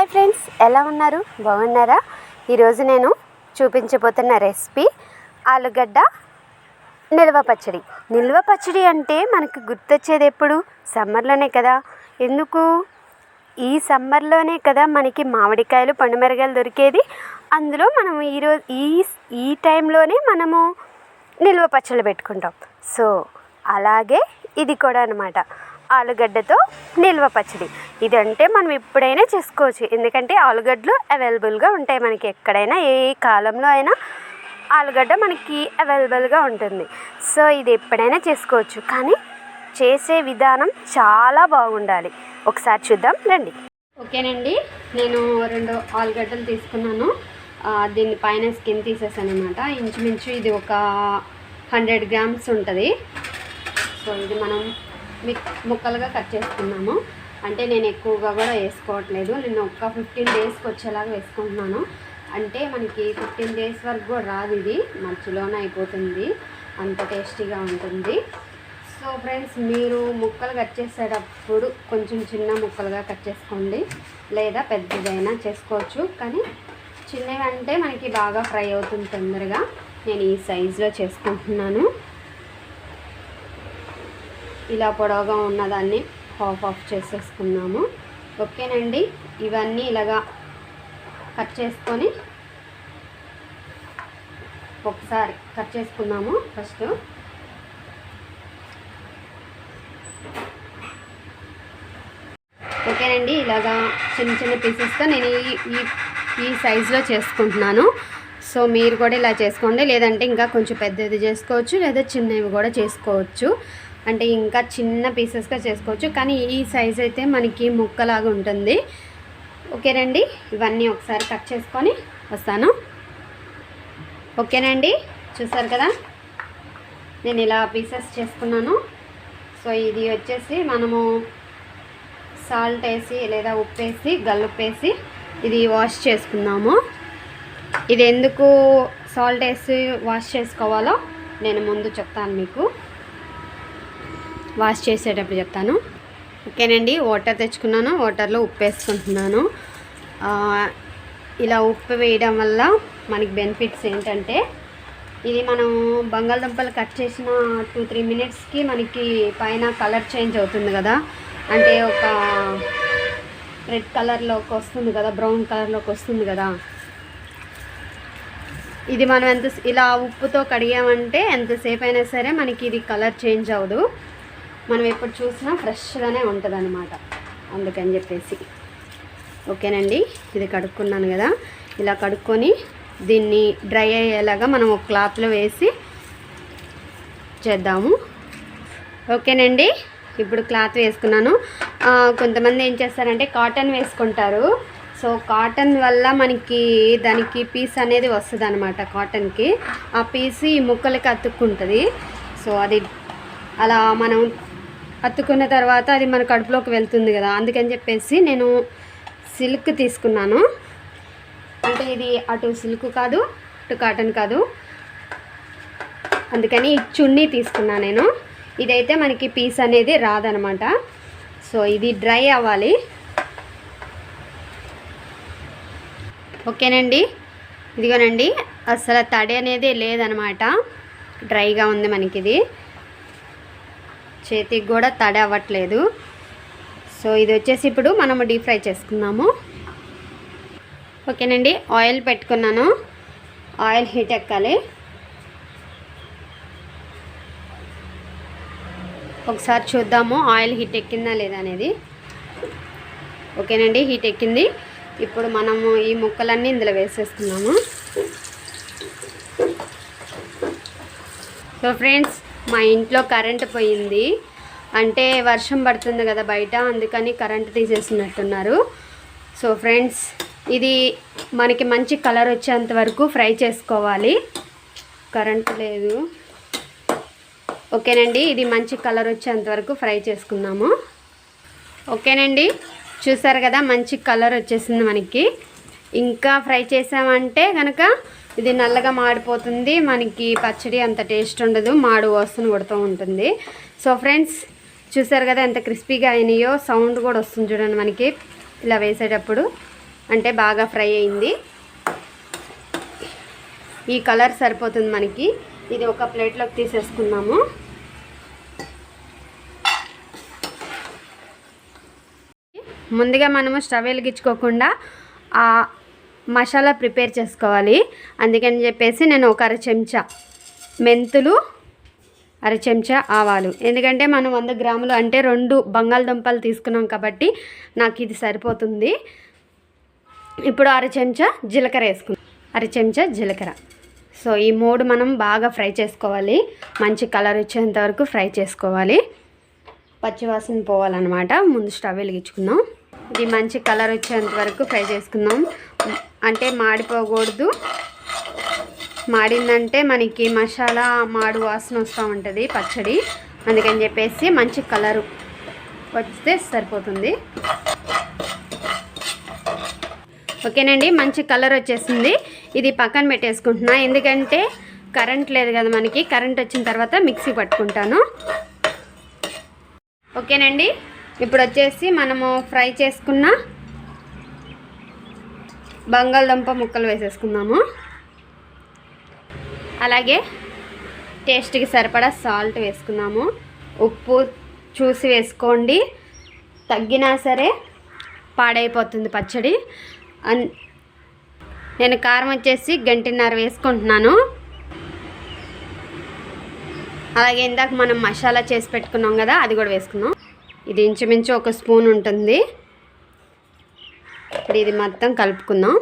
Hi friends ఎలా ఉన్నారు? బాగున్నారా? ఈరోజు నేను చూపించబోతున్న రెసిపీ ఆలుగడ్డ నిల్వ పచ్చడి. నిల్వ పచ్చడి అంటే మనకు గుర్తొచ్చేది ఎప్పుడు? సమ్మర్లోనే కదా. ఎందుకు? ఈ సమ్మర్లోనే కదా మనకి మామిడికాయలు పండుమిరగాయలు దొరికేది. అందులో మనం ఈరోజు ఈ ఈ టైంలోనే మనము నిల్వ పచ్చళ్ళు పెట్టుకుంటాం. సో అలాగే ఇది కూడా అనమాట ఆలుగడ్డతో నిల్వ పచ్చడి. ఇది అంటే మనం ఎప్పుడైనా చేసుకోవచ్చు. ఎందుకంటే ఆలుగడ్డలు అవైలబుల్గా ఉంటాయి మనకి ఎక్కడైనా ఏ కాలంలో అయినా ఆలుగడ్డ మనకి అవైలబుల్గా ఉంటుంది. సో ఇది ఎప్పుడైనా చేసుకోవచ్చు. కానీ చేసే విధానం చాలా బాగుండాలి. ఒకసారి చూద్దాం రండి. ఓకేనండి. నేను రెండు ఆలుగడ్డలు తీసుకున్నాను. దీని పైన స్కిన్ తీసేసాను అనమాట ఇంచుమించు ఇది ఒక హండ్రెడ్ గ్రామ్స్ ఉంటుంది. సో ఇది మనం ముక్కలుగా కట్ చేసుకున్నాము. అంటే నేను ఎక్కువగా కూడా వేసుకోవట్లేదు. నేను ఒక ఫిఫ్టీన్ డేస్కి వచ్చేలాగా వేసుకుంటున్నాను. అంటే మనకి ఫిఫ్టీన్ డేస్ వరకు కూడా రాదు ఇది. మధ్యలోనే అయిపోతుంది. అంత టేస్టీగా ఉంటుంది. సో ఫ్రెండ్స్ మీరు ముక్కలు కట్ చేసేటప్పుడు కొంచెం చిన్న ముక్కలుగా కట్ చేసుకోండి. లేదా పెద్దదైనా చేసుకోవచ్చు. కానీ చిన్నవి అంటే మనకి బాగా ఫ్రై అవుతుంది తొందరగా. నేను ఈ సైజులో చేసుకుంటున్నాను. ఇలా పొడవుగా ఉన్నదాన్ని హాఫ్ ఆఫ్ చేసేసుకున్నాము. ఓకేనండి? ఇవన్నీ ఇలాగా కట్ చేసుకొని ఒకసారి కట్ చేసుకున్నాము ఫస్ట్. ఓకేనండి? ఇలాగా చిన్న చిన్న పీసెస్గా నేను ఈ ఈ ఈ సైజులో చేసుకుంటున్నాను. సో మీరు కూడా ఇలా చేసుకోండి. లేదంటే ఇంకా కొంచెం పెద్దది చేసుకోవచ్చు లేదా చిన్నవి కూడా చేసుకోవచ్చు. అంటే ఇంకా చిన్న పీసెస్గా చేసుకోవచ్చు. కానీ ఈ సైజ్ అయితే మనకి ముక్కలాగా ఉంటుంది. ఓకేనండి ఇవన్నీ ఒకసారి కట్ చేసుకొని వస్తాను. ఓకేనండి చూసారు కదా? నేను ఇలా పీసెస్ చేసుకున్నాను. సో ఇది వచ్చేసి మనము సాల్ట్ వేసి లేదా ఉప్పు వేసి గల్లుప్పేసి ఇది వాష్ చేసుకున్నాము ఇది ఎందుకు సాల్ట్ వేసి వాష్ చేసుకోవాలో నేను ముందు చెప్తాను మీకు. వాష్ చేసేటప్పుడు చెప్తాను. ఓకేనండి వాటర్ తెచ్చుకున్నాను వాటర్లో ఉప్పు వేసుకుంటున్నాను. ఇలా ఉప్పు వేయడం వల్ల మనకి బెనిఫిట్స్ ఏంటంటే ఇది మనం బంగాళదుంపలు కట్ చేసిన టూ త్రీ మినిట్స్కి మనకి పైన కలర్ చేంజ్ అవుతుంది కదా. అంటే ఒక రెడ్ కలర్లోకి వస్తుంది కదా బ్రౌన్ కలర్లోకి వస్తుంది కదా. ఇది మనం ఎంత ఇలా ఉప్పుతో కడిగామంటే ఎంతసేపు అయినా సరే మనకి ఇది కలర్ చేంజ్ అవ్వదు. మనం ఎప్పుడు చూసినా ఫ్రెష్గానే ఉంటుంది అనమాట అందుకని చెప్పేసి. ఓకేనండి? ఇది కడుక్కున్నాను కదా. ఇలా కడుక్కొని దీన్ని డ్రై అయ్యేలాగా మనం ఒక క్లాత్లో వేసి చేద్దాము. ఓకేనండి? ఇప్పుడు క్లాత్ వేసుకున్నాను. కొంతమంది ఏం చేస్తారంటే కాటన్ వేసుకుంటారు. సో కాటన్ వల్ల మనకి దానికి పీస్ అనేది వస్తుంది అనమాట కాటన్కి. ఆ పీస్ ఈ ముక్కలకి అతుక్కుంటుంది. సో అది అలా మనం అత్తుకున్న తర్వాత అది మన కడుపులోకి వెళ్తుంది కదా. అందుకని చెప్పేసి నేను సిల్క్ తీసుకున్నాను. అంటే ఇది అటు సిల్క్ కాదు అటు కాటన్ కాదు. అందుకని చున్నీ తీసుకున్నాను నేను. ఇదైతే మనకి పీస్ అనేది రాదనమాట. సో ఇది డ్రై అవ్వాలి. ఓకేనండి? ఇదిగోనండి. అసలు తడి అనేది లేదనమాట. డ్రైగా ఉంది మనకి ఇది చేతికి కూడా తడి అవ్వట్లేదు. సో ఇది వచ్చేసి ఇప్పుడు మనము డీప్ ఫ్రై చేసుకుందాము. ఓకేనండి ఆయిల్ పెట్టుకున్నాను. ఆయిల్ హీట్ ఎక్కాలి. ఒకసారి చూద్దాము ఆయిల్ హీట్ ఎక్కిందా లేదా అనేది. ఓకేనండి హీట్ ఎక్కింది. ఇప్పుడు మనము ఈ ముక్కలన్నీ ఇందులో వేసేస్తున్నాము సో ఫ్రెండ్స్ మా ఇంట్లో కరెంట్ పోయింది. అంటే వర్షం పడుతుంది కదా బయట అందుకని కరెంట్ తీసేసినట్టున్నారు. సో ఫ్రెండ్స్ ఇది మనకి మంచి కలర్ వచ్చేంత వరకు ఫ్రై చేసుకోవాలి. కరెంట్ లేదు. ఓకేనండి ఇది మంచి కలర్ వచ్చేంత వరకు ఫ్రై చేసుకున్నాము ఓకేనండి చూసారు కదా మంచి కలర్ వచ్చేసింది మనకి. ఇంకా ఫ్రై చేసామంటే కనుక ఇది నల్లగా మాడిపోతుంది. మనకి పచ్చడి అంత టేస్ట్ ఉండదు. మాడు వాసన కొడుతూ ఉంటుంది. సో ఫ్రెండ్స్ చూసారు కదా ఎంత క్రిస్పీగా అయినాయో? సౌండ్ కూడా వస్తుంది చూడండి మనకి. ఇలా వేసేటప్పుడు అంటే బాగా ఫ్రై అయింది. ఈ కలర్ సరిపోతుంది మనకి. ఇది ఒక ప్లేట్లోకి తీసేసుకున్నాము ముందుగా మనము స్టవ్ వెలిగించుకోకుండా ఆ మసాలా ప్రిపేర్ చేసుకోవాలి. అందుకని చెప్పేసి నేను ఒక అర చెంచా మెంతులు అర చెంచా ఆవాలు. ఎందుకంటే మనం వంద గ్రాములు అంటే రెండు బంగాళదుంపలు తీసుకున్నాం కాబట్టి నాకు ఇది సరిపోతుంది. ఇప్పుడు అర చెంచా జీలకర్ర వేసుకుందాం. అర చెంచా జీలకర్ర. సో ఈ మూడు మనం బాగా ఫ్రై చేసుకోవాలి. మంచి కలర్ వచ్చేంత వరకు ఫ్రై చేసుకోవాలి. పచ్చివాసన పోవాలన్నమాట. ముందు స్టవ్ వెలిగించుకుందాం. ఇది మంచి కలర్ వచ్చేంత వరకు ఫ్రై చేసుకుందాం. అంటే మాడిపోకూడదు. మాడిందంటే మనకి మసాలా మాడు వాసన వస్తూ ఉంటుంది పచ్చడి. అందుకని చెప్పేసి మంచి కలరు వస్తే సరిపోతుంది. ఓకేనండి మంచి కలర్ వచ్చేసింది. ఇది పక్కన పెట్టేసుకుంటున్నా. ఎందుకంటే కరెంట్ లేదు కదా మనకి. కరెంట్ వచ్చిన తర్వాత మిక్సీ పట్టుకుంటాను. ఓకేనండి ఇప్పుడు వచ్చేసి మనము ఫ్రై చేసుకున్న బంగాళదుంప ముక్కలు వేసేసుకుందాము. అలాగే టేస్ట్కి సరిపడా సాల్ట్ వేసుకున్నాము ఉప్పు చూసి వేసుకోండి. తగ్గినా సరే పాడైపోతుంది పచ్చడి. అన్ నేను కారం వచ్చేసి గంటిన్నర వేసుకుంటున్నాను. అలాగే ఇందాక మనం మసాలా చేసి పెట్టుకున్నాం కదా అది కూడా వేసుకున్నాం ఇది ఇంచుమించు ఒక స్పూన్ ఉంటుంది. ఇప్పుడు ఇది మొత్తం కలుపుకుందాం.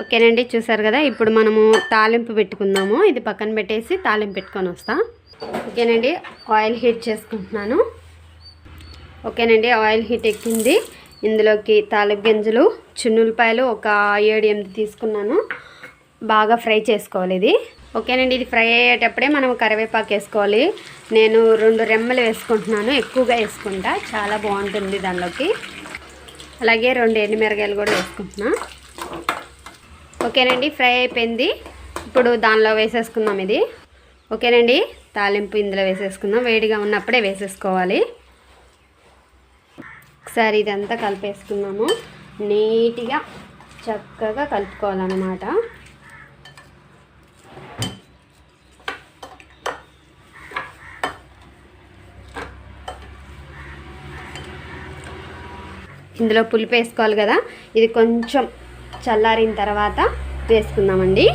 ఓకేనండి చూసారు కదా? ఇప్పుడు మనము తాలింపు పెట్టుకుందాము. ఇది పక్కన పెట్టేసి తాలింపు పెట్టుకొని వస్తా. ఓకేనండి ఆయిల్ హీట్ చేసుకుంటున్నాను. ఓకేనండి ఆయిల్ హీట్ ఎక్కింది. ఇందులోకి తాలింపు గింజలు చిన్నులపాయలు ఒక ఏడు ఎనిమిది తీసుకున్నాను. బాగా ఫ్రై చేసుకోవాలి ఇది. ఓకేనండి ఇది ఫ్రై అయ్యేటప్పుడే మనం కరివేపాకు వేసుకోవాలి. నేను రెండు రెమ్మలు వేసుకుంటున్నాను ఎక్కువగా వేసుకుంటా. చాలా బాగుంటుంది దానిలోకి. అలాగే రెండు ఎండుమిరగాయలు కూడా వేసుకుంటున్నా. ఓకేనండి ఫ్రై అయిపోయింది. ఇప్పుడు దానిలో వేసేసుకుందాం ఇది. ఓకేనండి తాలింపు ఇందులో వేసేసుకుందాం. వేడిగా ఉన్నప్పుడే వేసేసుకోవాలి. ఒకసారి ఇదంతా కలిపేసుకున్నాము నీట్గా చక్కగా కలుపుకోవాలన్నమాట. ఇందులో పులుపు వేసుకోవాలి కదా. ఇది కొంచెం చల్లారిన తర్వాత వేసుకుందామండి.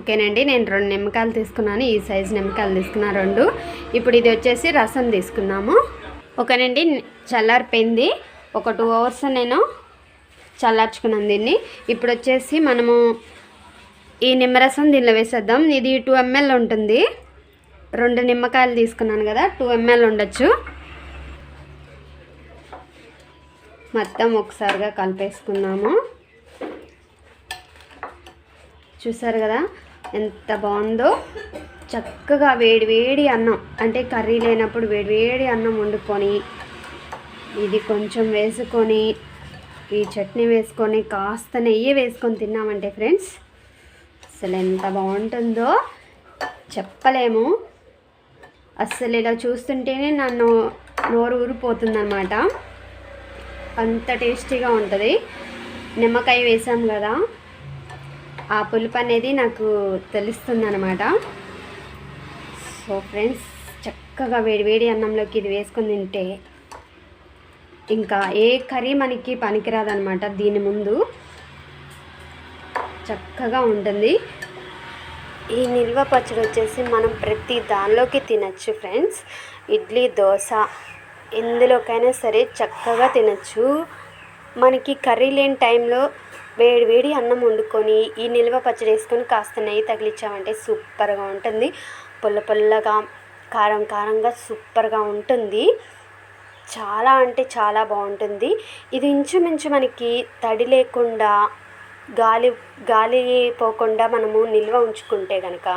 ఓకేనండి నేను రెండు నిమ్మకాయలు తీసుకున్నాను ఈ సైజు నిమ్మకాయలు తీసుకున్నాను రెండు. ఇప్పుడు ఇది వచ్చేసి రసం తీసుకున్నాము ఓకేనండి చల్లారిపోయింది. ఒక టూ అవర్స్ నేను చల్లార్చుకున్నాను దీన్ని. ఇప్పుడు వచ్చేసి మనము ఈ నిమ్మరసం దీనిలో వేసేద్దాం. ఇది టూ ఎంఎల్ ఉంటుంది. రెండు నిమ్మకాయలు తీసుకున్నాను కదా టూ ఎంఎల్ ఉండొచ్చు. మొత్తం ఒకసారిగా కలిపేసుకున్నాము చూసారు కదా ఎంత బాగుందో? చక్కగా వేడి వేడి అన్నం అంటే కర్రీ లేనప్పుడు వేడి వేడి అన్నం వండుకొని ఇది కొంచెం వేసుకొని ఈ చట్నీ వేసుకొని కాస్త నెయ్యి వేసుకొని తిన్నామంటే ఫ్రెండ్స్ అసలు ఎంత బాగుంటుందో చెప్పలేము. అస్సలు ఇలా చూస్తుంటేనే నన్ను నోరు ఊరిపోతుందన్నమాట. అంత టేస్టీగా ఉంటుంది. నిమ్మకాయ వేసాం కదా ఆ పులుపు అనేది నాకు తెలుస్తుంది అనమాట సో ఫ్రెండ్స్ చక్కగా వేడి వేడి అన్నంలోకి ఇది వేసుకొని తింటే ఇంకా ఏ కర్రీ మనకి పనికిరాదనమాట దీని ముందు. చక్కగా ఉంటుంది. ఈ నిల్వ పచ్చడి వచ్చేసి మనం ప్రతి దానిలోకి తినచ్చు ఫ్రెండ్స్. ఇడ్లీ దోశ ఎందులోకైనా సరే చక్కగా తినచ్చు. మనకి కర్రీ లేని టైంలో వేడి వేడి అన్నం వండుకొని ఈ నిల్వ పచ్చడి వేసుకొని కాస్త నెయ్యి తగిలించామంటే సూపర్గా ఉంటుంది. పుల్ల పుల్లగా కారం కారంగా సూపర్గా ఉంటుంది. చాలా అంటే చాలా బాగుంటుంది. ఇది ఇంచుమించు మనకి తడి లేకుండా గాలి గాలి పోకుండా మనము నిల్వ ఉంచుకుంటే కనుక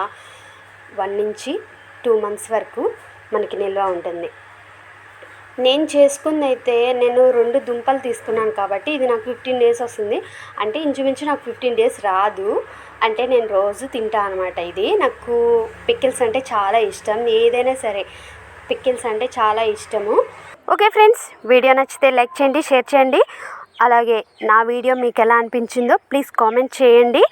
వన్ నుంచి టూ మంత్స్ వరకు మనకి నిల్వ ఉంటుంది. నేను చేసుకుంది అయితే నేను రెండు దుంపలు తీసుకున్నాను కాబట్టి ఇది నాకు ఫిఫ్టీన్ డేస్ వస్తుంది. అంటే ఇంచుమించు నాకు ఫిఫ్టీన్ డేస్ రాదు. అంటే నేను రోజు తింటా అనమాట ఇది. నాకు పికిల్స్ అంటే చాలా ఇష్టం. ఏదైనా సరే పిక్కిల్స్ అంటే చాలా ఇష్టము. ఓకే ఫ్రెండ్స్ వీడియో నచ్చితే లైక్ చేయండి షేర్ చేయండి. అలాగే నా వీడియో మీకు ఎలా అనిపించిందో ప్లీజ్ కామెంట్ చేయండి.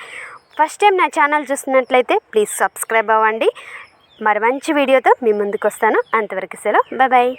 ఫస్ట్ టైం నా ఛానల్ చూస్తున్నట్లయితే ప్లీజ్ సబ్స్క్రైబ్ అవ్వండి. మరి మంచి వీడియోతో మీ ముందుకు వస్తాను. అంతవరకు సెలవు. బాయ్.